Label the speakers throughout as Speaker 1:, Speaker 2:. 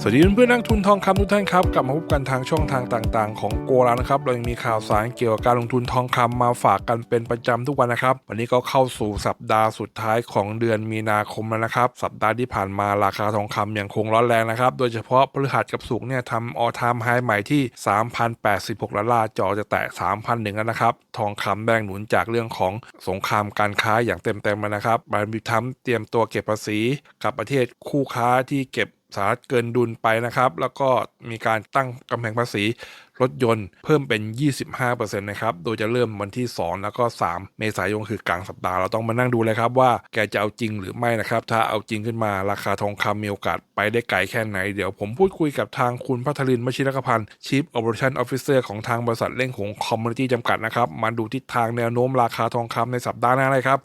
Speaker 1: สวัสดีเพื่อนนักทุนทองคำทุกท่านครับ กลับมาพบกันทางช่องทางต่าง ๆ ของโกแล้วนะครับ เรายังมีข่าวสารเกี่ยวกับการลงทุนทองคำมาฝากกันเป็นประจำทุกวันนะครับ วันนี้ก็เข้าสู่สัปดาห์สุดท้ายของเดือนมีนาคมแล้วนะครับ สัปดาห์ที่ผ่านมาราคาทองคำยังคงร้อนแรงนะครับ โดยเฉพาะพฤหัสกับศุกร์เนี่ยทำออทามไฮใหม่ที่ 3,086ดอลลาร์จอจะแตะ3,001แล้วนะครับ ทองคำแรงหนุนจากเรื่องของสงครามการค้าอย่างเต็มๆแล้วนะครับบรมีทัมเตรียมตัวเก็บภาษีกับประเทศคู่ค้าที่เก็บ สหรัฐเกินดุลไปนะครับ แล้วก็มีการตั้งกำแพงภาษีรถยนต์เพิ่มเป็น 25%นะครับ โดยจะเริ่มวันที่ 2 แล้วก็ 3 เมษายนคือกลางสัปดาห์เราต้องมานั่งดูเลยครับว่าแกจะเอาจริงหรือไม่นะครับ ถ้าเอาจริงขึ้นมาราคาทองคำมีโอกาสไปได้ไกลแค่ไหน เดี๋ยวผมพูดคุยกับทางคุณพัทรินมชิรกพันธ์ Chief Operation Officer ของทางบริษัทเล่งหงคอมมูนิตี้จำกัดนะครับ มาดูทิศทางแนวโน้มราคาทองคำในสัปดาห์หน้าเลยครับ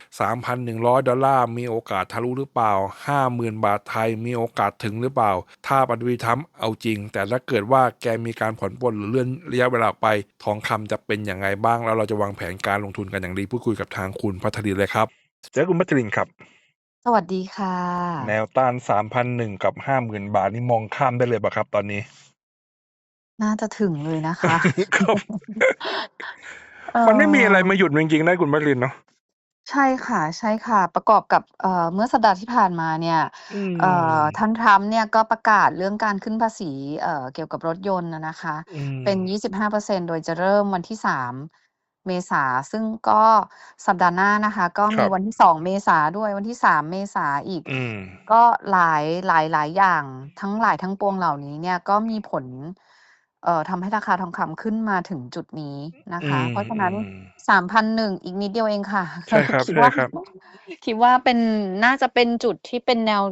Speaker 1: 3,100 ดอลลาร์มีโอกาสทะลุหรือเปล่า 50,000 บาทไทยมีโอกาสถึงหรือเปล่า ถ้าปฏิวิทัมเอาจริง แต่ถ้าเกิดว่าแกมีการผ่อนปลนหรือลื่อนระยะเวลาออกไป ทองคำจะเป็นอย่างไรบ้าง แล้วเราจะวางแผนการลงทุนกันอย่างดีพูดคุยกับทางคุณพัทรินเลยครับเจอคุณพัทรินครับ
Speaker 2: สวัสดีค่ะ
Speaker 1: แนวต้าน3,001กับ50,000บาทนี่มองข้ามได้เลยป่ะครับ ตอนนี้
Speaker 2: น่าจะถึงเลยนะคะ
Speaker 1: ครับ
Speaker 2: เอ่อ
Speaker 1: มันไม่มีอะไรมาหยุดจริงๆนะคุณพัทรินเนาะ
Speaker 2: ใช่ค่ะ ใช่ค่ะ ประกอบกับ เอ่อ เมื่อสัปดาห์ที่ผ่านมาเนี่ย
Speaker 1: อืม
Speaker 2: เอ่อท่านทรัมป์เนี่ยก็ประกาศเรื่องการขึ้นภาษี เอ่อ เกี่ยวกับรถยนต์นะนะคะ
Speaker 1: อืม
Speaker 2: เป็น25%โดยจะเริ่มวันที่ 3 เมษา ซึ่งก็สัปดาห์หน้านะคะ ก็
Speaker 1: ค
Speaker 2: มี
Speaker 1: รับ
Speaker 2: วันที่ 2 เมษาด้วย วันที่ 3 เมษาอีก
Speaker 1: อืม
Speaker 2: ก็หลาย หลายหลายอย่าง ทั้งหลายทั้งปวงเหล่านี้เนี่ย ก็มีผล เอ่อทำให้ราคาทองคำขึ้นมาถึงจุดนี้นะ
Speaker 1: อื
Speaker 2: คะ
Speaker 1: ม
Speaker 2: เพราะฉะนั้น
Speaker 1: อืม
Speaker 2: สามพันหนึ่งอีกนิดเดียวเองค่ะ
Speaker 1: ใช่ครับ
Speaker 2: คิด
Speaker 1: ใช่
Speaker 2: ว่า
Speaker 1: ครับ
Speaker 2: คิดว่าเป็น น่าจะเป็นจุดที่เป็นแนว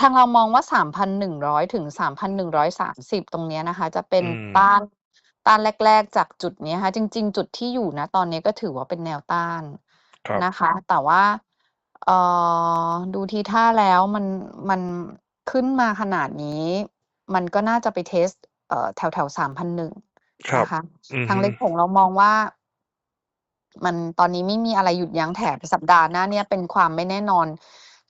Speaker 2: ทางเรามองว่าสามพันหนึ่งร้อยถึงสามพันหนึ่งร้อยสามสิบตรงเนี้ยนะคะ จะเป็น
Speaker 1: อืม
Speaker 2: ต้านต้านแรก ๆ จากจุดเนี้ยค่ะ จริง ๆ จุดที่อยู่นะตอนนี้ก็ถือว่าเป็นแนวต้าน
Speaker 1: ครับ
Speaker 2: นะคะ แต่ว่า เอ่อ ดูทีท่าแล้วมัน มันขึ้นมาขนาดนี้ มันก็น่าจะไปเทสเอ่อ แถวแถวสามพันหนึ่ง
Speaker 1: ครับ
Speaker 2: นะคะ
Speaker 1: อือ
Speaker 2: ทาง
Speaker 1: ฮึ
Speaker 2: เล็กผงเรามองว่า มันตอนนี้ไม่มีอะไรหยุดยั้งแถบสัปดาห์หน้าเนี่ยเป็นความไม่แน่นอน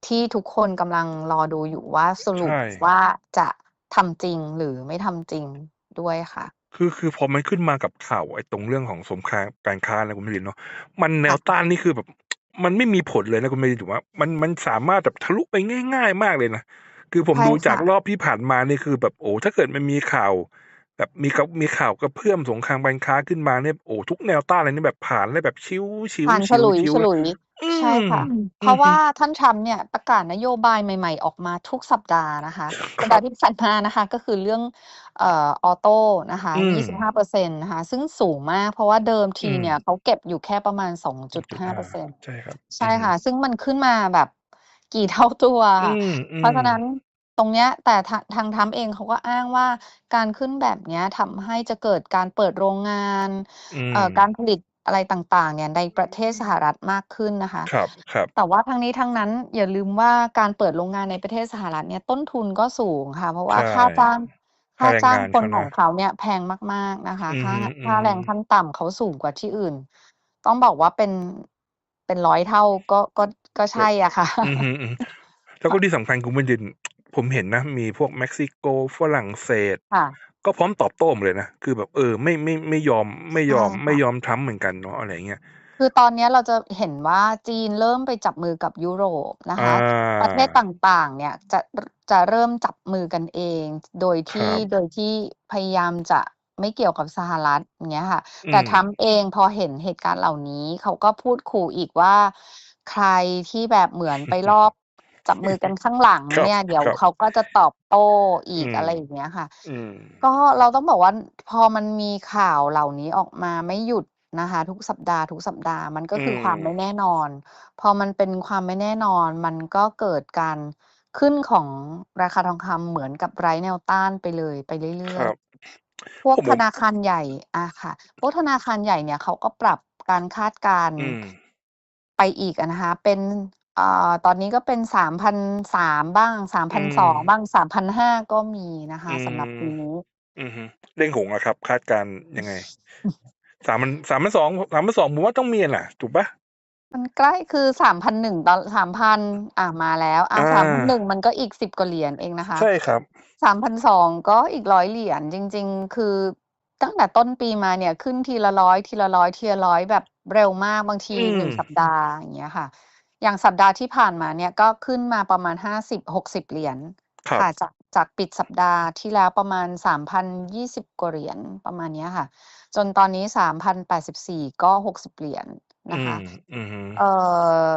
Speaker 2: ที่ทุกคนกำลังรอดูอยู่ว่าสรุป
Speaker 1: ใช่
Speaker 2: ว่าจะทำจริงหรือไม่ทำจริงด้วยค่ะ
Speaker 1: คือคือพอมันขึ้นมากับข่าวไอ้ตรงเรื่องของสงครามการค้านะคุณพัทรินเนาะมันแนว
Speaker 2: ค่ะ
Speaker 1: ต้านนี่คือแบบ มันไม่มีผลเลยนะคุณพัทรินถือว่ามันมันสามารถแบบทะลุไปง่าย ๆ มากเลยนะ คือผม
Speaker 2: ใช่
Speaker 1: ดูจาก
Speaker 2: ค่ะ
Speaker 1: รอบที่ผ่านมานี่คือแบบโอ้ถ้าเกิดมันมีข่าว แบบมีกับมีข่าวกระเพื่อมสงครามการค้าขึ้นมาเนี่ยโอ้ทุกแนวต้านอะไรนี่แบบผ่านเลยแบบชิวชิว
Speaker 2: ผ่านฉ
Speaker 1: ชิว
Speaker 2: ลุย
Speaker 1: ชิว
Speaker 2: ฉลุย
Speaker 1: อื
Speaker 2: ใช่
Speaker 1: ม
Speaker 2: ค่ะ
Speaker 1: อื
Speaker 2: เพราะ
Speaker 1: อฮึ
Speaker 2: ว่าท่านทรัมป์เนี่ยประกาศนโยบายใหม่ๆ ออกมาทุกสัปดาห์นะคะ
Speaker 1: ค
Speaker 2: สัป
Speaker 1: รั
Speaker 2: ดา
Speaker 1: บ
Speaker 2: ห์ที่ผ่านมานะคะ ก็คือเรื่องเอ่อออโต้นะคะ
Speaker 1: อืม
Speaker 2: 25%นะคะ ซึ่งสูงมาก เพราะว่าเดิม
Speaker 1: อื
Speaker 2: ที
Speaker 1: ม
Speaker 2: เนี่ยเขาเก็บอยู่แค่ประมาณ
Speaker 1: 6.5
Speaker 2: 2.5%
Speaker 1: ใช่ครับ
Speaker 2: ใช่
Speaker 1: อือฮึ
Speaker 2: ค่ะ ซึ่งมันขึ้นมาแบบ กี่เท่าตัว
Speaker 1: อื
Speaker 2: ค่ะ
Speaker 1: มอื
Speaker 2: เพราะฉะ
Speaker 1: ม
Speaker 2: นั้นตรงเนี้ยแต่ทางทางทรัมป์เองเขาก็อ้างว่าการขึ้นแบบเนี้ยทำให้จะเกิดการเปิดโรงงาน
Speaker 1: อื
Speaker 2: เอ่อ
Speaker 1: ม
Speaker 2: การผลิตอะไรต่างๆเนี่ยในประเทศสหรัฐมากขึ้นนะคะ
Speaker 1: ครับครับ
Speaker 2: แต่ว่าทั้งนี้ทั้งนั้นอย่าลืมว่าการเปิดโรงงานในประเทศสหรัฐเนี่ยต้นทุนก็สูงค่ะ เพราะว่า
Speaker 1: ใช่
Speaker 2: ค่าจ้าง
Speaker 1: ค่า
Speaker 2: ค่า
Speaker 1: แรง
Speaker 2: จ้าง
Speaker 1: งาน
Speaker 2: คน
Speaker 1: เขา
Speaker 2: ของ
Speaker 1: นะ
Speaker 2: เขาเนี่ยแพงมาก ๆนะคะ
Speaker 1: อือ
Speaker 2: ค่า
Speaker 1: ฮึอื
Speaker 2: ค่า
Speaker 1: อ
Speaker 2: แร
Speaker 1: ฮึ
Speaker 2: งขั้นต่ำเขาสูงกว่าที่อื่น ต้องบอกว่าเป็น เป็นร้อยเท่าก็ก็ก็
Speaker 1: ก็
Speaker 2: ใช่อะค่ะ
Speaker 1: อือฮึอือฮึแล้วก็ที่สำคัญคุณพัทริน ผมเห็นนะ มีพวกเม็กซิโกฝรั่งเศส
Speaker 2: ค่ะ
Speaker 1: ก็พร้อมตอบโต้หมดเลยนะ คือแบบเออ ไม่ไม่ไม่ยอมไม่ย
Speaker 2: ใช่
Speaker 1: อมไม่
Speaker 2: ค่ะ
Speaker 1: ยอมทรัมป์เหมือนกันเนาะอะไรอย่างเงี้ย
Speaker 2: คือตอนเนี้ยเราจะเห็นว่าจีนเริ่มไปจับมือกับยุโรปนะ
Speaker 1: อา
Speaker 2: คะ ประเทศต่างๆ เนี่ยจะจะเริ่มจับมือกันเอง โดย
Speaker 1: ค
Speaker 2: ที่
Speaker 1: รับ
Speaker 2: โดยที่พยายามจะ ไม่เกี่ยวกับสหรัฐอย่างเงี้ยค่ะ
Speaker 1: อื
Speaker 2: แต่
Speaker 1: ม
Speaker 2: ทรัมป์เองพอเห็นเหตุการณ์เหล่านี้ เขาก็พูดขู่อีกว่า ใครที่แบบเหมือนไปลอบจับมือกันข้างหลัง
Speaker 1: ครับ
Speaker 2: เนี่ย เดี๋ยว
Speaker 1: ครับ
Speaker 2: เขาก็จะตอบโต้อี
Speaker 1: อื
Speaker 2: ก
Speaker 1: ม
Speaker 2: อะไรอย่างเงี้ยค่ะ
Speaker 1: อืม
Speaker 2: ก็เราต้องบอกว่าพอมันมีข่าวเหล่านี้ออกมาไม่หยุดนะคะ ทุกสัปดาห์ทุกสัปดาห์มันก็
Speaker 1: อื
Speaker 2: คือความ
Speaker 1: ม
Speaker 2: ไม่แน่นอน พอมันเป็นความไม่แน่นอน มันก็เกิดการขึ้นของราคาทองคำเหมือนกับไร้แนวต้านไปเลยไป
Speaker 1: ค
Speaker 2: เรื่อ
Speaker 1: รั
Speaker 2: ย
Speaker 1: บ
Speaker 2: ๆ พวก
Speaker 1: ผม
Speaker 2: ธ
Speaker 1: บอก
Speaker 2: นาคารใหญ่อะค่ะ พวกธนาคารใหญ่เนี่ยเขาก็ปรับการคาดการณ์
Speaker 1: อืม
Speaker 2: ไปอีกอะนะคะ เป็นอ่าตอนนี้ก็เป็น3,300บ้าง
Speaker 1: อืม
Speaker 2: 3,200บ้าง3,500ก็มีนะ
Speaker 1: อื
Speaker 2: คะสำหรับปี
Speaker 1: ม
Speaker 2: นี้
Speaker 1: อือฮึเร่งหงส์อะครับ คาดการณ์ยังไง3,000 3,200 3,200ผมว่าต้องมีอะน่ะ ถูกเปล่า
Speaker 2: มันใกล้คือ3,100ดอล3,000อ่ามาแล้ว อ่า
Speaker 1: อา
Speaker 2: 3,100มันก็อีก10กว่าเหรียญเองนะคะ
Speaker 1: ใช่ครับ
Speaker 2: 3,200ก็อีก100เหรียญจริง ๆ คือตั้งแต่ต้นปีมาเนี่ยขึ้นทีละ100ทีละ100ทีละ100แบบเร็วมากบางที
Speaker 1: อืม
Speaker 2: 1สัปดาห์อย่างเงี้ยค่ะ อย่างสัปดาห์ที่ผ่านมาเนี่ยก็ขึ้นมาประมาณ50-60เหรียญ
Speaker 1: ครับ
Speaker 2: ค่ะจากจากปิดสัปดาห์ที่แล้วประมาณ3,020กว่าเหรียญประมาณเนี้ยค่ะ จนตอนนี้3,084ก็60เหรียญ
Speaker 1: อื
Speaker 2: นะคะ
Speaker 1: มอือฮึ
Speaker 2: เอ่อ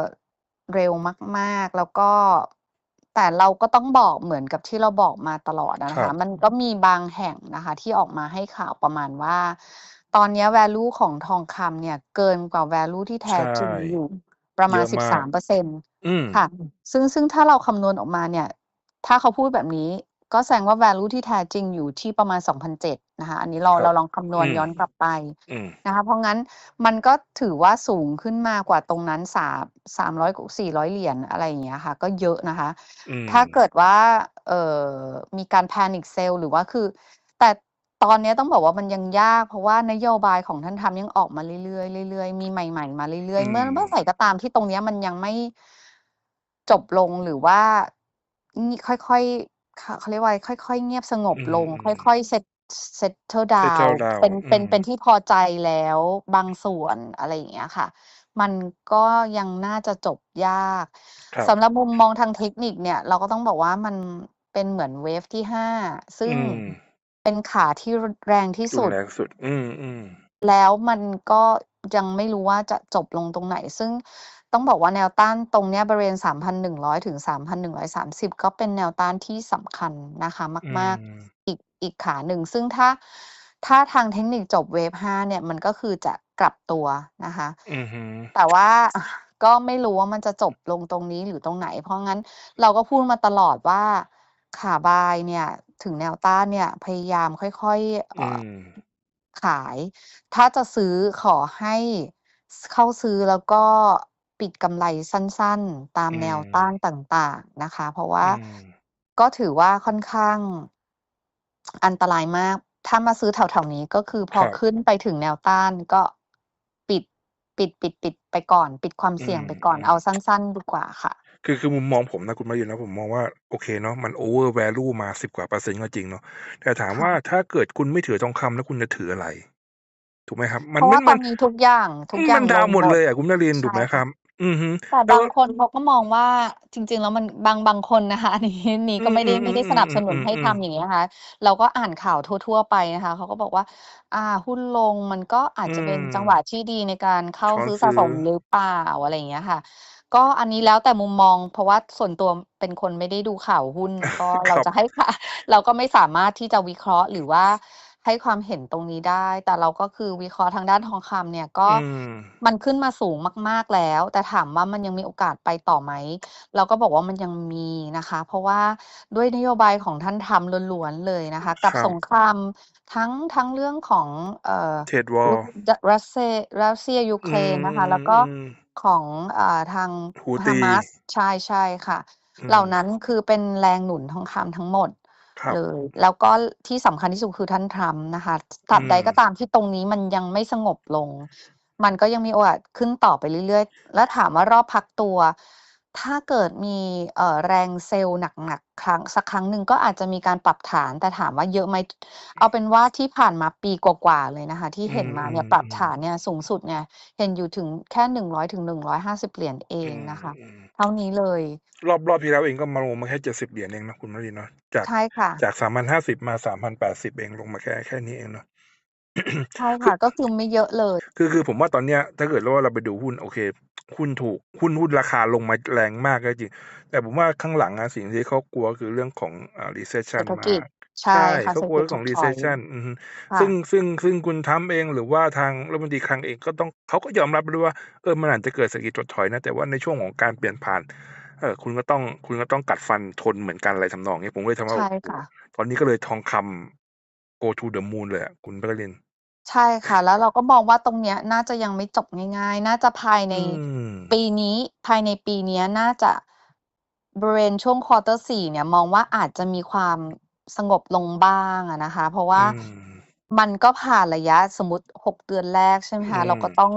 Speaker 2: เร็วมากๆ แล้วก็ แต่เราก็ต้องบอกเหมือนกับที่เราบอกมาตลอดอะ
Speaker 1: ค
Speaker 2: นะ
Speaker 1: รั
Speaker 2: คะ
Speaker 1: บ
Speaker 2: มันก็มีบางแห่งนะคะ ที่ออกมาให้ข่าวประมาณว่า ตอนเนี้ย value ของทองคำเนี่ย เกินกว่า value ที่แท้
Speaker 1: ใช่
Speaker 2: จริงอยู่ประ
Speaker 1: เย
Speaker 2: มาณ
Speaker 1: อะมาก
Speaker 2: 13%
Speaker 1: อืม
Speaker 2: ค่ะ ซึ่งซึ่งถ้าเราคำนวณออกมาเนี่ย ถ้าเขาพูดแบบนี้ ก็แสดงว่า value ที่แท้จริงอยู่ที่ประมาณ2,700นะคะ อันนี้เรา
Speaker 1: ครั
Speaker 2: เรา
Speaker 1: บ
Speaker 2: ลองคำนว
Speaker 1: อื
Speaker 2: ณ
Speaker 1: ม
Speaker 2: ย้อนกลับไป
Speaker 1: อืม
Speaker 2: นะคะ เพราะงั้นมันก็ถือว่าสูงขึ้นมากว่าตรงนั้นสาม300ก400เหรียญอะไรอย่างเงี้ยค่ะ ก็เยอะนะคะ
Speaker 1: อืม
Speaker 2: ถ้าเกิดว่าเอ่อมีการ panic sell หรือว่าคือ แต่ตอนเนี้ยต้องบอกว่ามันยังยาก เพราะว่านโยบายของท่านทรัมป์ยังออกมาเรื่อยๆเรื่อยๆมีใหม่ ๆ มาเรื่
Speaker 1: อื
Speaker 2: อยๆเมื่อเมื่อ
Speaker 1: ม
Speaker 2: ไหร่ก็ตามที่ตรงเนี้ยมันยังไม่จบลงหรือว่างี่ค่อยๆ เขาเขาเรียกว่าอะไรค่อย ๆ เงียบสงบ
Speaker 1: อื
Speaker 2: ลง
Speaker 1: ม
Speaker 2: ค่อยๆ set settle down
Speaker 1: settle down
Speaker 2: เป็น
Speaker 1: อื
Speaker 2: เป็น
Speaker 1: ม
Speaker 2: เป็นที่พอใจแล้วบางส่วนอะไรอย่างเงี้ยค่ะ มันก็ยังน่าจะจบยาก
Speaker 1: ครับ
Speaker 2: สำหรับมุมมองทางเทคนิคเนี่ย เราก็ต้องบอกว่ามันเป็นเหมือนเวฟที่5ซึ่
Speaker 1: อื
Speaker 2: ง
Speaker 1: ม
Speaker 2: เป็นขาที่รแรงที่
Speaker 1: รุ
Speaker 2: สุ
Speaker 1: น
Speaker 2: ด
Speaker 1: แรงสุด อืมๆ
Speaker 2: แล้วมันก็ยังไม่รู้ว่าจะจบลงตรงไหน ซึ่ง ต้องบอกว่าแนวต้านตรงเนี้ยบริเวณ 3,100 ถึง 3,130 ก็เป็นแนวต้านที่สำคัญนะคะ
Speaker 1: อื
Speaker 2: มาก
Speaker 1: ม
Speaker 2: ๆอีกอีกขาหนึ่ง ซึ่งถ้าถ้าทางเทคนิคจบเวฟ5เนี่ยมันก็คือจะกลับตัวนะคะ
Speaker 1: อือฮึ
Speaker 2: แต่ว่าอะก็ไม่รู้ว่ามันจะจบลงตรงนี้หรือตรงไหน เพราะงั้นเราก็พูดมาตลอดว่าขา buy เนี่ยถึงแนวต้านเนี่ยพยายามค่อยๆ
Speaker 1: อื
Speaker 2: เอ่อ
Speaker 1: ม
Speaker 2: ขาย ถ้าจะซื้อขอให้สเข้าซื้อแล้วก็ ปิดกำไรสั้นๆ ตาม
Speaker 1: อื
Speaker 2: แนวต้าน
Speaker 1: ม
Speaker 2: ต่างๆนะคะ เพราะว่า
Speaker 1: อืม
Speaker 2: ก็ถือว่าค่อนข้าง อันตรายมาก ถ้ามาซื้อแถว ๆ นี้ ก็คือพ
Speaker 1: ค
Speaker 2: อ
Speaker 1: รับ
Speaker 2: ขึ้นไปถึงแนวต้านก็ปิด ปิด ปิด ปิดไปก่อน ปิดความ
Speaker 1: อื
Speaker 2: เสี่ยง
Speaker 1: ม
Speaker 2: ไปก่อน
Speaker 1: อื
Speaker 2: เอา
Speaker 1: ม
Speaker 2: สั้น ๆ ดีกว่าค่ะ
Speaker 1: คือ คือมุมมองผมนะคุณมะยุราผมมองว่า โอเคเนาะมัน over value มา 10 กว่าเปอร์เซ็นต์ก็จริงเนาะแต่ถาม
Speaker 2: ค่
Speaker 1: ว่าะ ถ้าเกิดคุณไม่ถือทองคำแล้วคุณจะถืออะไร?ถูกไหมครับ?มั
Speaker 2: เพ
Speaker 1: น
Speaker 2: ราะ
Speaker 1: ม
Speaker 2: ว่าต
Speaker 1: มั
Speaker 2: อน
Speaker 1: น
Speaker 2: นี้ทุกอย่าง ทุ
Speaker 1: อื
Speaker 2: ก
Speaker 1: ม
Speaker 2: อย่า
Speaker 1: มั
Speaker 2: ง
Speaker 1: น
Speaker 2: ล
Speaker 1: ดาว
Speaker 2: ง
Speaker 1: น์หมด
Speaker 2: หม
Speaker 1: เล
Speaker 2: ด
Speaker 1: ยอะคุณนรินทร์
Speaker 2: ใช
Speaker 1: ถูก่ไหมค
Speaker 2: ค่ะ
Speaker 1: รับ? อือฮึ
Speaker 2: แต่
Speaker 1: แล้
Speaker 2: บาวง
Speaker 1: ก็
Speaker 2: คนเขาก็มองว่าจริง ๆ แล้วมันบางบางคนนะคะ อันนี้นี้
Speaker 1: อื
Speaker 2: ก็ไม่ได้ไม่ได้สนับสนุนให้
Speaker 1: ๆ
Speaker 2: ท
Speaker 1: ๆๆำๆ
Speaker 2: อย่างงี้นะคะ เราก็อ่านข่าวทั่ว ๆ ไปนะคะเขาก็บอกว่า อ่า หุ้นลงมันก็อาจ
Speaker 1: อื
Speaker 2: จะเป็นจังห
Speaker 1: ม
Speaker 2: วะที่ดีในการเข้า
Speaker 1: ช้อน
Speaker 2: ซื้อ
Speaker 1: ซ
Speaker 2: สะื้
Speaker 1: อ
Speaker 2: สมหรือเปล่าอะไรอย่างเงี้ยค่ะ ก็อันนี้แล้วแต่มุมมอง เพราะว่าส่วนตัวเป็นคนไม่ได้ดูข่าวหุ้น ก็เครา
Speaker 1: รับ
Speaker 2: จะให้ค่ะ เราก็ไม่สามารถที่จะวิเคราะห์หรือว่า ให้ความเห็นตรงนี้ได้ แต่เราก็คือวิเคราะห์ทางด้านทองคำเนี่ยก็
Speaker 1: อืม
Speaker 2: มันขึ้นมาสูงมาก ๆแล้ว แต่ถามว่ามันยังมีโอกาสไปต่อไหม เราก็บอกว่ามันยังมีนะคะ เพราะว่าด้วยนโยบายของท่านทรัมป์ล้วนๆเลยนะคะ กับ
Speaker 1: ครั
Speaker 2: ส
Speaker 1: บ
Speaker 2: งครามทั้งทั้งเรื่องของเอ่อ
Speaker 1: Trade
Speaker 2: รุ
Speaker 1: war
Speaker 2: ดรัสเซรัสเซียยู
Speaker 1: อื
Speaker 2: เครนนะคะ แล้วก็
Speaker 1: มๆๆ
Speaker 2: ของอ่าทาง
Speaker 1: ฮูตี
Speaker 2: ฮามาสใช่ๆค่ะ
Speaker 1: อื
Speaker 2: เหล่าม นั้นคือเป็นแรงหนุนทองคำทั้งหมด
Speaker 1: ครับ
Speaker 2: เลยแล้วก็ที่สำคัญที่สุดคือท่านทรัมป์นะคะต
Speaker 1: อ
Speaker 2: ราืบใดก็
Speaker 1: ม
Speaker 2: ตามที่ตรงนี้มันยังไม่สงบลง มันก็ยังมีโอกาสขึ้นต่อไปเรื่อยๆ แล้วถามว่ารอบพักตัว ถ้าเกิดมีเอ่อแรงเซลล์หนักๆครั้งสักครั้งหนึ่งก็อาจจะมีการปรับฐานแต่ถามว่าเยอะไหมเอาเป็นว่าที่ผ่านมาปีกว่าๆเลยนะคะ ที่
Speaker 1: อื
Speaker 2: เห็นมาเนี่ยปรับฐา
Speaker 1: ม
Speaker 2: นเนี่ยสูงสุดเนี่ยเห็นอยู่ถึงแค่100-150เหรียญเอ
Speaker 1: อื
Speaker 2: งนะคะ
Speaker 1: มๆ
Speaker 2: เท่านี้เลย
Speaker 1: รอบรอบที่แล้วเองก็มาลงมาแค่70เหรียญเองนะคุณมะยุราเนาะจาก
Speaker 2: ใช่ค่ะ
Speaker 1: จาก3,050มา3,080เองลงมาแค่แค่นี้เองเนาะ
Speaker 2: ใช่
Speaker 1: คื
Speaker 2: ค่ะ
Speaker 1: อ
Speaker 2: ก็คือไม่เยอะเลย
Speaker 1: คือคือผมว่าตอนเนี้ย ถ้าเกิดว่าเราไปดูหุ้นโอเค หุ้นถูกหุ้นหุ้นราคาลงมาแรงมากก็จริง แต่ผมว่าข้างหลังอะสิ่งที่เขากลัวคือเรื่องของอ่า
Speaker 2: เศร
Speaker 1: recession
Speaker 2: ษฐ
Speaker 1: มา
Speaker 2: กิจ
Speaker 1: ก
Speaker 2: ใช่
Speaker 1: ใช่
Speaker 2: ค่ะ
Speaker 1: เขา
Speaker 2: เศรษ
Speaker 1: ก
Speaker 2: ฐ
Speaker 1: ลัว
Speaker 2: กิ
Speaker 1: เรื่
Speaker 2: จ
Speaker 1: องของ
Speaker 2: ถดถอย
Speaker 1: recession อือฮึ
Speaker 2: ค่
Speaker 1: ซึ่งะซึ่งซึ่งคุณทรัมป์เองหรือว่าทางรัฐมนตรีคลังเองก็ต้องเขาก็ยอมรับด้วยว่าเออมันอาจจะเกิดเศรษฐกิจถดถอยนะ แต่ว่าในช่วงของการเปลี่ยนผ่านเอ่อคุณก็ต้องคุณก็ต้องกัดฟันทนเหมือนกันอะไรทำนองนี้ผมก็เลยทำว่า
Speaker 2: ใช่
Speaker 1: โอ้โฮ
Speaker 2: ค่ะ
Speaker 1: ตอนนี้ก็เลยทองคำ go to the moon เลยอะคุณมะยุรินทร์
Speaker 2: ใช่ค่ะ แล้วเราก็มองว่าตรงเนี้ยน่าจะยังไม่จบง่ายๆ น่าจะภาย
Speaker 1: อื
Speaker 2: ใน
Speaker 1: ม
Speaker 2: ปีนี้ภายในปีเนี้ยน่าจะบริเวณช่วงควอเตอร์4เนี่ยมองว่าอาจจะมีความสงบลงบ้างอะนะคะ เพราะว
Speaker 1: อื่า
Speaker 2: มมันก็ผ่านระยะสมมุติ6เดือนแรกใช่ไหม
Speaker 1: อื
Speaker 2: คะเราก็
Speaker 1: ม
Speaker 2: ต้อง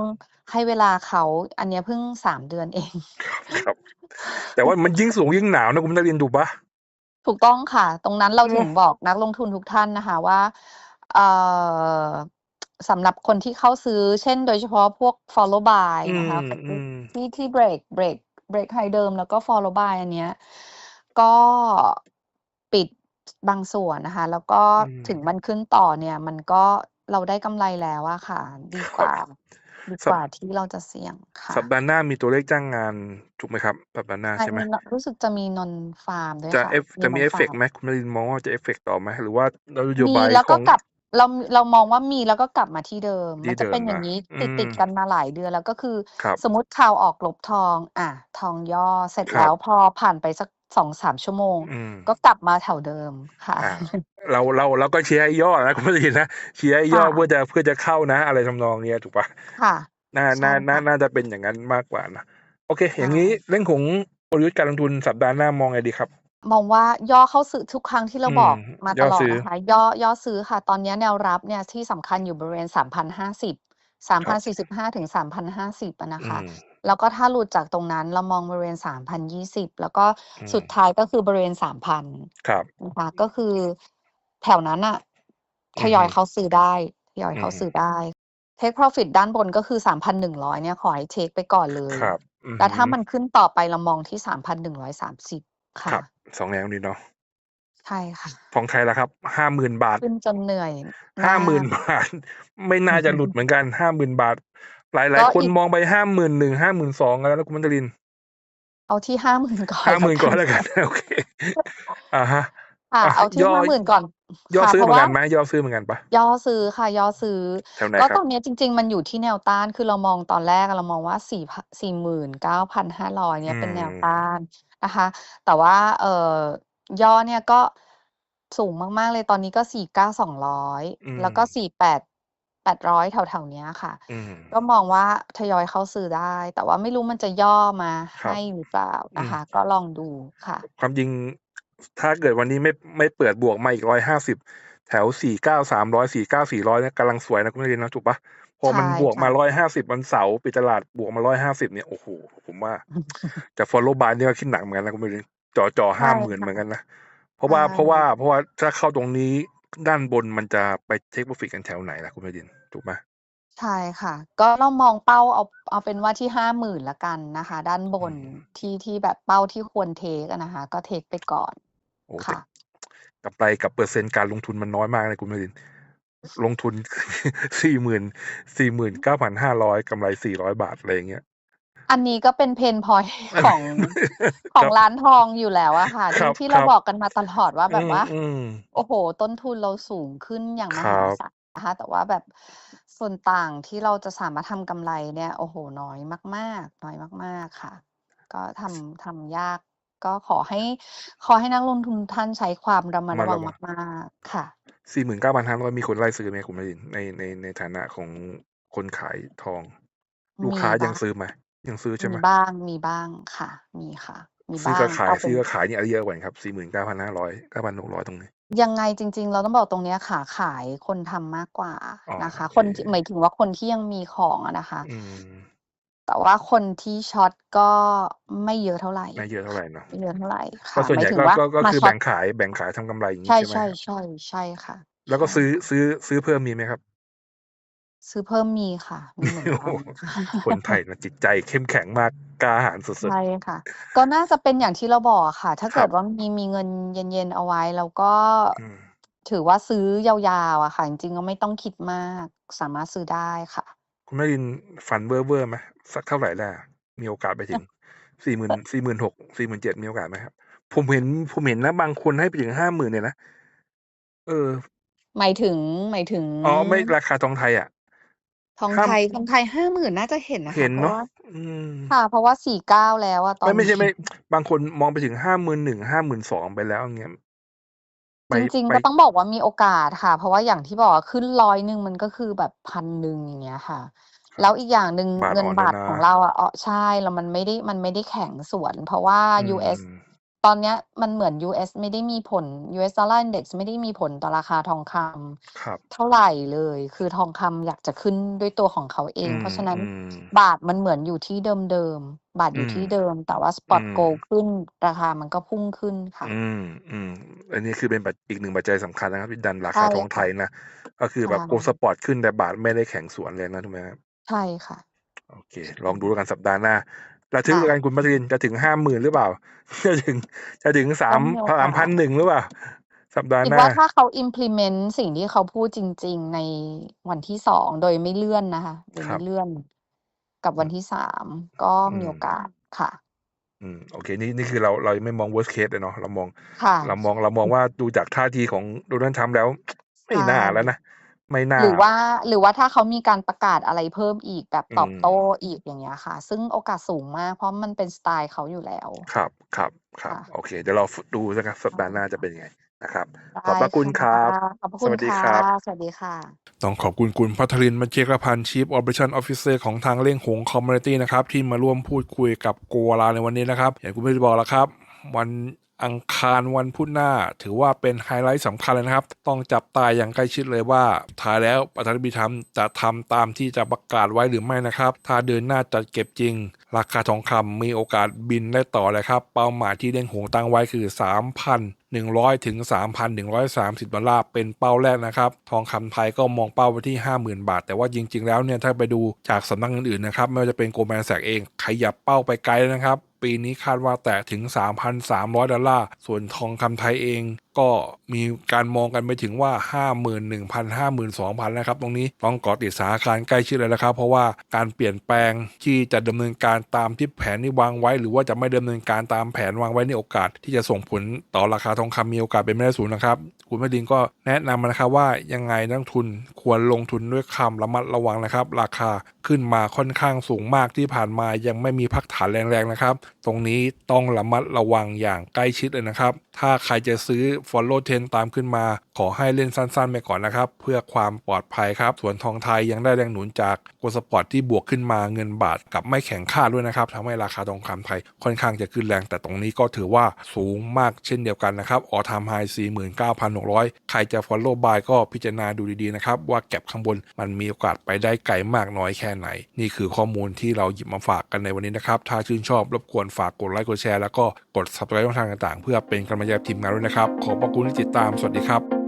Speaker 2: ให้เวลาเขา อันเนี้ยเพิ่ง3เดือนเอง
Speaker 1: ครับ แต่ว่ามันยิ่งสูงยิ่งหนาวนะคุณนรินทร์ถูกเปล่า?
Speaker 2: ถูกต้องค่ะ ตรงนั้นเรา
Speaker 1: อื
Speaker 2: ถึง
Speaker 1: ม
Speaker 2: บอกนักลงทุนทุกท่านนะคะว่าเอ่อสำหรับคนที่เข้าซื้อ เช่นโดยเฉพาะพวก follow buy
Speaker 1: อื
Speaker 2: นะคะ
Speaker 1: มๆ
Speaker 2: ที่ที่เบรกเบรกเบรก high เดิมแล้วก็ follow buy อันเนี้ยก็ปิดบางส่วนนะคะ แล้วก็
Speaker 1: อืม
Speaker 2: ถึงมันขึ้นต่อเนี่ย มันก็เราได้กำไรแล้วอะค่ะ ดี
Speaker 1: ค
Speaker 2: ก
Speaker 1: รับ
Speaker 2: ว่า ดี
Speaker 1: สั
Speaker 2: ก
Speaker 1: ป
Speaker 2: ว่าที่เราจะเสี่ยงค่
Speaker 1: สัปะดาห์หน้ามีตัวเลขจ้างงานถูกไหมครับ?สัปดาห์หน้า
Speaker 2: ใช่
Speaker 1: ใช่ไหม?
Speaker 2: มีนรู้สึกจะมี non-farm ด้วย
Speaker 1: จะ
Speaker 2: ค่ะ
Speaker 1: เอฟ
Speaker 2: มี
Speaker 1: จะมีเอฟเฟก
Speaker 2: non-farm
Speaker 1: ต์ไหม?คุณนรินทร์มองว่าจะเอฟเฟกต์ต่อไหม?หรือว่านโย
Speaker 2: มี
Speaker 1: บาย
Speaker 2: แล้ว
Speaker 1: ข
Speaker 2: ก็
Speaker 1: อง
Speaker 2: กลับเราเรามองว่ามีแล้วก็กลับมาที่เดิม
Speaker 1: ที
Speaker 2: มั่นจะ
Speaker 1: เดิ
Speaker 2: เป็
Speaker 1: ม
Speaker 2: นอย่า
Speaker 1: นะ
Speaker 2: งงี้
Speaker 1: อื
Speaker 2: ติด
Speaker 1: ม
Speaker 2: ๆกันมาหลายเดือนแล้วก็คือ
Speaker 1: ครับ
Speaker 2: สมมุติข่าวออกลบทองอาทองย่อเสร็จ
Speaker 1: คร
Speaker 2: แลั้
Speaker 1: บ
Speaker 2: วพอผ่านไปสัก 2-3ชั่วโมง
Speaker 1: อืม
Speaker 2: ก็กลับมาแถวเดิมค่ะ
Speaker 1: อาเราเราเราก็เชียร์ให้ย่อนะคุณนรินทร์นะเชียร์ให้
Speaker 2: ค
Speaker 1: ย่่อะเพื่อจะเพื่อจะเข้านะ อะไรทำนองเนี้ยถูกเปล่า?
Speaker 2: ค่ะ
Speaker 1: น่า
Speaker 2: ใช
Speaker 1: น่า่น่า
Speaker 2: ค่ะ
Speaker 1: น่าจะเป็นอย่างงั้นมากกว่านะโอเค
Speaker 2: ใช
Speaker 1: อย่างงี้่เรื่องของกลยุทธ์การลงทุนสัปดาห์หน้ามองไงดีครับ?
Speaker 2: มองว่าย่อเข้าซื้อทุกครั้งที่
Speaker 1: อื
Speaker 2: เรา
Speaker 1: ม
Speaker 2: บอกมา
Speaker 1: ย่
Speaker 2: ต
Speaker 1: อ
Speaker 2: ลอ
Speaker 1: ซ
Speaker 2: ดื้
Speaker 1: อ
Speaker 2: นะคะย่อย่อซื้อค่ะ ตอนเนี้ยแนวรับเนี่ยที่สำคัญอยู่บริเวณ3,050
Speaker 1: ครับ
Speaker 2: 3,045ถึง3,050อะนะ
Speaker 1: อื
Speaker 2: คะ
Speaker 1: ม
Speaker 2: แล้วก็ถ้าหลุดจากตรงนั้นเรามองบริเวณ 3,020 แล้วก็
Speaker 1: อื
Speaker 2: สุด
Speaker 1: ม
Speaker 2: ท้ายก็คือบริเวณ 3,000
Speaker 1: ครับ
Speaker 2: นะคะก็คือแถวนั้นน่ะ
Speaker 1: อื
Speaker 2: ท
Speaker 1: อ
Speaker 2: ย
Speaker 1: ฮึ
Speaker 2: อยเข้าซื้อได้ทยอย
Speaker 1: อื
Speaker 2: เข้ามซื้อได้เทก Profit ด้านบนก็คือ 3,100 เนี่ยขอให้เทกไปก่อนเลย
Speaker 1: ครับอือ
Speaker 2: แล้ว
Speaker 1: ฮึ
Speaker 2: ถ้ามันขึ้นต่อไปเรามองที่ 3,130
Speaker 1: ค
Speaker 2: ค่ะ
Speaker 1: รับ2แนวนี้เนาะ
Speaker 2: ใช่ค่ะ
Speaker 1: ทองไทยล่ะครับ?50,000บาท
Speaker 2: ขึ้นจนเหนื่อยห
Speaker 1: ห้า
Speaker 2: น้า
Speaker 1: หมื่นบาท ไม่น่าจะหลุดเหมือนกัน50,000บาท หลาย
Speaker 2: ก็
Speaker 1: ๆคน
Speaker 2: อีก
Speaker 1: มองไป51,000 52,000กันแล้วนะคุณนรินทร์
Speaker 2: เอาที่50,000ก่อน
Speaker 1: ห้า
Speaker 2: แล้
Speaker 1: ห
Speaker 2: ว
Speaker 1: มื่น
Speaker 2: กั
Speaker 1: ก่อนนแล้วกันโอเคอะฮะ
Speaker 2: ค่ะ
Speaker 1: อะ
Speaker 2: เอาที่
Speaker 1: ย่อ
Speaker 2: 50,000ก่อน
Speaker 1: ย่อ
Speaker 2: ค่ะ
Speaker 1: ซื้
Speaker 2: เพ
Speaker 1: อเห
Speaker 2: ราะ
Speaker 1: มือน
Speaker 2: ว่า
Speaker 1: กันไหม?ย่อซื้อเหมือนกันเปล่า?
Speaker 2: ย่อซื้อค่ะย่อซื้อ
Speaker 1: แถวไหน
Speaker 2: ก็
Speaker 1: ครั
Speaker 2: ต
Speaker 1: บ?
Speaker 2: อนเนี้ยจริง ๆ มันอยู่ที่แนวต้านคือเรามองตอนแรกอะเรามองว่า4พ49,500เนี่
Speaker 1: อื
Speaker 2: ยเป็นแนว
Speaker 1: ม
Speaker 2: ต้านนะคะ แต่ว่าเอ่อย่อเนี่ยก็สูงมาก ๆ เลยตอนนี้ก็49,200
Speaker 1: อื
Speaker 2: แล้วก็
Speaker 1: ม
Speaker 2: 48,800 แถวๆเนี้ยค่ะ
Speaker 1: อืม
Speaker 2: ก็มองว่าทยอยเข้าซื้อได้ แต่ว่าไม่รู้มันจะย่อมา
Speaker 1: ค
Speaker 2: ให
Speaker 1: รับ้
Speaker 2: หรือเปล่า
Speaker 1: อื
Speaker 2: นะ
Speaker 1: ม
Speaker 2: คะ ก็ลองดูค่ะ
Speaker 1: ความจริงถ้าเกิดวันนี้ไม่ไม่เปิดบวกมาอีก150แถว49,300 49,400เนี่ยกำลังสวยนะคุณนรินทร์นะถูกเปล่า?พอ
Speaker 2: ใช่
Speaker 1: มันบวก
Speaker 2: ค่
Speaker 1: มาะ150วันเสาร์ปิดตลาดบวกมา150เนี่ยโอ้โฮผมว่าจะ follow buy นี่ก็คิดหนักเหมือนกันนะคุณนรินทร์จ่อ
Speaker 2: ใช่
Speaker 1: ๆ50,000
Speaker 2: ค่
Speaker 1: เหมือนะกันนะเพ
Speaker 2: ใช
Speaker 1: ราะ่ว่าเพราะว่าเพราะว่าถ้าเข้าตรงนี้ด้านบนมันจะไป take profit กันแถวไหนล่ะคุณนรินทร์ ถูกไหม?
Speaker 2: ใช่ค่ะ ก็เรามองเป้าเอาเอาเป็นว่าที่50,000แล้วกันนะคะ ด้านบ
Speaker 1: อื
Speaker 2: น
Speaker 1: ม
Speaker 2: ที่ที่แบบเป้าที่ควรเทกอะนะคะ ก็เทกไปก่อน
Speaker 1: โอ้
Speaker 2: ค
Speaker 1: แต่่ะกำไรกับเปอร์เซ็นต์การลงทุนมันน้อยมากนะคุณนรินทร์ลงทุน40,000 49,500กำไร400บาทอะไรอย่างเงี้ย
Speaker 2: อันนี้ก็เป็นเพนพอยต์ของข
Speaker 1: ค
Speaker 2: อง
Speaker 1: รับ
Speaker 2: ร้านทองอยู่แล้วอะค่ะ
Speaker 1: ค
Speaker 2: ที่
Speaker 1: รับ
Speaker 2: ที่
Speaker 1: ค
Speaker 2: เรา
Speaker 1: รับ
Speaker 2: บอกกันมาตลอดว่า
Speaker 1: อื
Speaker 2: แบบว่า
Speaker 1: มๆ
Speaker 2: โอ้โฮต้นทุนเราสูงขึ้นอย่าง
Speaker 1: ค
Speaker 2: ม
Speaker 1: รั
Speaker 2: หา
Speaker 1: บ
Speaker 2: ศาล นะคะแต่ว่าแบบส่วนต่างที่เราจะสามารถทำกำไรเนี่ย โอ้โฮน้อยมาก ๆ น้อยมาก ๆ ค่ะ ก็ทำทำยาก ก็ขอให้ ขอให้นักลงทุนทุกท่านใช้ความระมัด
Speaker 1: ระมัด
Speaker 2: ระวั
Speaker 1: ระ
Speaker 2: ง
Speaker 1: วัง
Speaker 2: มาก ๆ ค่ะ
Speaker 1: 49,500มีคนไล่ซื้อไหมคุณนรินทร์ในในในฐานะของคนขายทอง ลูก
Speaker 2: มี
Speaker 1: ค้า
Speaker 2: บ
Speaker 1: ยั้า
Speaker 2: ง
Speaker 1: ซื้อไหม?ยังซื้อใช่
Speaker 2: มี
Speaker 1: ไหม?
Speaker 2: บ้าง มีบ้างค่ะ มีค่ะ มี
Speaker 1: ซื้
Speaker 2: บ้า
Speaker 1: อกั
Speaker 2: ง
Speaker 1: บขา
Speaker 2: เอ
Speaker 1: ยา
Speaker 2: เป
Speaker 1: ซ็ื้
Speaker 2: น
Speaker 1: อกับขายนี่อะไรเยอะกว่ากันครับ49,500 9,600ตรงนี้
Speaker 2: ยังไงจริง ๆ เราต้องบอกตรงเนี้ยขาขายคนทำมากกว่า
Speaker 1: อ๋อ
Speaker 2: นะคะ
Speaker 1: โอเค
Speaker 2: คน ที่ หมายถึงว่าคนที่ยังมีของอะนะคะ
Speaker 1: อืม
Speaker 2: แต่ว่าคนที่ช็อตก็ไม่เยอะเท่าไร
Speaker 1: ไม่เยอะเท่าไรเนาะ
Speaker 2: ไม่เยอะเท่าไรค่
Speaker 1: ก็ะส่วน
Speaker 2: หมา
Speaker 1: ให
Speaker 2: ย
Speaker 1: ญ่
Speaker 2: ถึง
Speaker 1: ก็
Speaker 2: ว่า
Speaker 1: ก็ ก็
Speaker 2: มา
Speaker 1: คือ
Speaker 2: ช็อ
Speaker 1: แบ่
Speaker 2: ต
Speaker 1: งขาย แบ่งขายทำกำไร อย่าง
Speaker 2: ใช
Speaker 1: งี้ ใช่ไหม?่
Speaker 2: ๆๆๆใช่ค่ะ
Speaker 1: แล้วก็
Speaker 2: ใช่
Speaker 1: ซื้อ ซื้อ ซื้อเพิ่มมีไหมครับ?
Speaker 2: ซื้อเพิ่มมีค่ะ มีเหมือน
Speaker 1: โอ้
Speaker 2: กั
Speaker 1: โฮ
Speaker 2: นค่ะ
Speaker 1: คนไทยน่ะจิตใจเข้มแข็งมากกล้าหาญสุ
Speaker 2: ใช
Speaker 1: ดๆ่
Speaker 2: ค่ะ ก็น่าจะเป็นอย่างที่เราบอกอะค่ะ ถ้า
Speaker 1: ค
Speaker 2: เรกิัด
Speaker 1: บ
Speaker 2: ว่ามีมีเงินเย็นๆเอาไว้ แล้วก็
Speaker 1: อืม
Speaker 2: ถือว่าซื้อยาวๆอะค่ะ จริงๆก็ไม่ต้องคิดมาก สามารถซื้อได้ค่ะ
Speaker 1: คุณนรินทร์ฝันเว่อร์ๆไหม?สักเท่าไรล่ะมีโอกาสไปถึง40,000 46,000 47,000มีโอกาสไหมครับ?ผมเห็นผมเห็นนะบางคนให้ไปถึง50,000เลยนะเออ
Speaker 2: หมายถึงหมายถึง
Speaker 1: อ๋อไม่ราคาทองไทยอะ
Speaker 2: ทอง
Speaker 1: ห้า
Speaker 2: ไทยทองไทย50,000น่าจะเห็นนะ
Speaker 1: เห็
Speaker 2: คะ
Speaker 1: น
Speaker 2: เพ
Speaker 1: เน
Speaker 2: ราะาะว่า
Speaker 1: อืม
Speaker 2: ค่ะ เพราะว่า49แล้วอะตอ
Speaker 1: ไม่
Speaker 2: น
Speaker 1: ไม่
Speaker 2: นี้
Speaker 1: ใช่ไม่บางคนมองไปถึง51,000 52,000ไปแล้วอย่างเงี้ยไป
Speaker 2: จริง
Speaker 1: ไป
Speaker 2: ๆ ก็ต้องบอกว่ามีโอกาสค่ะ เพราะว่าอย่างที่บอกอะขึ้น100มันก็คือแบบ1,000อย่างเงี้ยค่ะ
Speaker 1: คร
Speaker 2: แล้ั
Speaker 1: บ
Speaker 2: วอีกอย่างหนึ่ง
Speaker 1: บาท
Speaker 2: เงิ
Speaker 1: อ่
Speaker 2: น
Speaker 1: อน
Speaker 2: บาท
Speaker 1: ด้วยนะ
Speaker 2: ของเราอะอ้อใช่แล้วมันไม่ได้มันไม่ได้แข็งสวน เพราะว่า
Speaker 1: อื
Speaker 2: US
Speaker 1: ม
Speaker 2: ตอนเนี้ยมันเหมือน US ไม่ได้มีผล US Dollar Index ไม่ได้มีผลต่อราคาทองค
Speaker 1: ครับำ
Speaker 2: เท่าไหร่เลย คือทองคำอยากจะขึ้นด้วยตัวของเขาเอ
Speaker 1: อื
Speaker 2: ง
Speaker 1: ม
Speaker 2: เพราะฉะนั้น
Speaker 1: อืม
Speaker 2: บาทมันเหมือนอยู่ที่เดิมๆ บาทอ
Speaker 1: อื
Speaker 2: ยู่
Speaker 1: ม
Speaker 2: ที่เดิม แต่ว่าสป
Speaker 1: อื
Speaker 2: อต
Speaker 1: ม
Speaker 2: โกลขึ้นราคามันก็พุ่งขึ้นค่ะ
Speaker 1: อืมอืมอันนี้คือเป็นปัจอีกหนึ่งปัจจัยสำคัญนะครับที่ดันรา
Speaker 2: ใช่
Speaker 1: คาทองไท
Speaker 2: ค่ะ
Speaker 1: ยนะ ก็คือ
Speaker 2: ใช่
Speaker 1: แบบโกลด์สปอร์ตขึ้นแต่บาทไม่ได้แข็งสวนเลยนะถูกไหมครับ
Speaker 2: ใช่ค่ะ
Speaker 1: โอเค ลองดูแล้วกันสัปดาห์หน้า ระทึก
Speaker 2: ค่ะ
Speaker 1: แล้วกันคุณพัชรินจะถึงห้าหมื่นหรือเปล่า จะถึงจะถึงสา
Speaker 2: ก็
Speaker 1: ม
Speaker 2: มีโอ
Speaker 1: สากา
Speaker 2: ม
Speaker 1: พั
Speaker 2: ส
Speaker 1: นหนึ่งหรือเปล่า สัปดาห์
Speaker 2: คิด
Speaker 1: หน้า
Speaker 2: ว่าถ้าเขา implement สิ่งที่เขาพูดจริง ๆ ในวันที่สองโดยไม่เลื่อนนะคะโดย
Speaker 1: ครั
Speaker 2: ไม่
Speaker 1: บ
Speaker 2: เลื่อน กับ
Speaker 1: อื
Speaker 2: วัน
Speaker 1: ม
Speaker 2: ที่สามก็
Speaker 1: อื
Speaker 2: มี
Speaker 1: ม
Speaker 2: โอกาสค่ะ
Speaker 1: อืม โอเค นี่นี่คือเราเรายังไม่มอง worst case เลยเนาะเรามอง
Speaker 2: ค่ะ
Speaker 1: เรามองเรามองว่าดูจากท่าทีของโดนัลด์ทรัมป์แล้ว ไม่
Speaker 2: ใช่
Speaker 1: น่าแล้วนะ ไม่น่า
Speaker 2: หรือว่าหรือว่าถ้าเขามีการประกาศอะไรเพิ่มอีกแบบ
Speaker 1: อื
Speaker 2: ตอบ
Speaker 1: ม
Speaker 2: โต้อีกอย่างเงี้ยค่ะ ซึ่งโอกาสสูงมากเพราะมันเป็นสไตล์เขาอยู่แล้ว
Speaker 1: ครับครับครับ
Speaker 2: ค่ะ
Speaker 1: โอเค เดี๋ยวเราดูนะครับสัป
Speaker 2: ได้
Speaker 1: ดาห์หน้าจะเป็นยังไงนะครับข
Speaker 2: ได้
Speaker 1: อบพระคุณ
Speaker 2: ค่ะ
Speaker 1: ครับ
Speaker 2: ขอบพระ
Speaker 1: ส
Speaker 2: คุณ
Speaker 1: วัสดี
Speaker 2: ค่ะ
Speaker 1: ครับ
Speaker 2: สวัสดีค่ะ
Speaker 1: ต้องขอบคุณคุณพัทรินมันเจกพันธ์ Chief Operation Officer ของทางเล่งหงคอมมูนิตี้นะครับ ที่มาร่วมพูดคุยกับโกลาในวันนี้นะครับ อย่างคุณพี่บอกแล้วครับ วัน อังคารวันพุธหน้า ถือว่าเป็นไฮไลท์สำคัญเลยนะครับ ต้องจับตาอย่างใกล้ชิดเลยว่าท้ายแล้วประธานาธิบดีทรัมจะทำตามที่จะประกาศไว้หรือไม่นะครับ ถ้าเดินหน้าจัดเก็บจริง ราคาทองคำมีโอกาสบินได้ต่อเลยครับ เป้าหมายที่เล่งหงตั้งไว้คือ3,100 ถึง 3,130 ดอลลาร์เป็นเป้าแรกนะครับ ทองคำไทยก็มองเป้าไปที่ 50,000 บาท แต่ว่าจริง ๆ แล้วเนี่ย ถ้าไปดูจากสำนักอื่นๆนะครับ ไม่ว่าจะเป็นโกลแมนแสกเอง ขยับเป้าไปไกลแล้วนะครับ ปีนี้คาดว่าแตะถึง 3,300 ดอลลาร์ ส่วนทองคำไทยเองก็มีการมองกันไปถึงว่า 51,000 52,000 นะครับ ตรงนี้ต้องเกาะติดสถานการณ์ใกล้ชิดเลยนะครับ เพราะว่าการเปลี่ยนแปลงที่จะดำเนินการตามที่แผนที่วางไว้ หรือว่าจะไม่ดำเนินการตามแผนวางไว้ในโอกาส ที่จะส่งผลต่อราคาทองคำมีโอกาสเป็นไม่ได้สูงนะครับ คุณแม่ดินก็แนะนำนะครับว่ายังไงนักทุนควรลงทุนด้วยคำระมัดระวังนะครับ ราคาขึ้นมาค่อนข้างสูงมากที่ผ่านมายังไม่มีพักฐานแรงๆนะครับ ตรงนี้ต้องระมัดระวังอย่างใกล้ชิดเลยนะครับ ถ้าใครจะซื้อ follow trend ตามขึ้นมา ขอให้เล่นสั้นๆไปก่อนนะครับ เพื่อความปลอดภัยครับ ส่วนทองไทยยังได้แรงหนุนจากโกลสปอร์ตที่บวกขึ้นมาเงินบาทกับไม่แข็งค่าด้วยนะครับทำให้ราคาทองคำไทยค่อนข้างจะขึ้นแรง แต่ตรงนี้ก็ถือว่าสูงมากเช่นเดียวกันนะครับออทามไฮ49,600 ใครจะ follow buy ก็พิจารณาดูดีๆนะครับว่าแก็บข้างบนมันมีโอกาสไปได้ไกลมากน้อยแค่ไหน นี่คือข้อมูลที่เราหยิบมาฝากกันในวันนี้นะครับถ้าชื่นชอบรบกวนฝากกดไลค์กดแชร์แล้วก็กด subscribe ช่องทางต่างๆ เพื่อเป็นกำลังใจทีมงานด้วยนะครับขอบพระคุณที่ติดตามสวัสดีครับ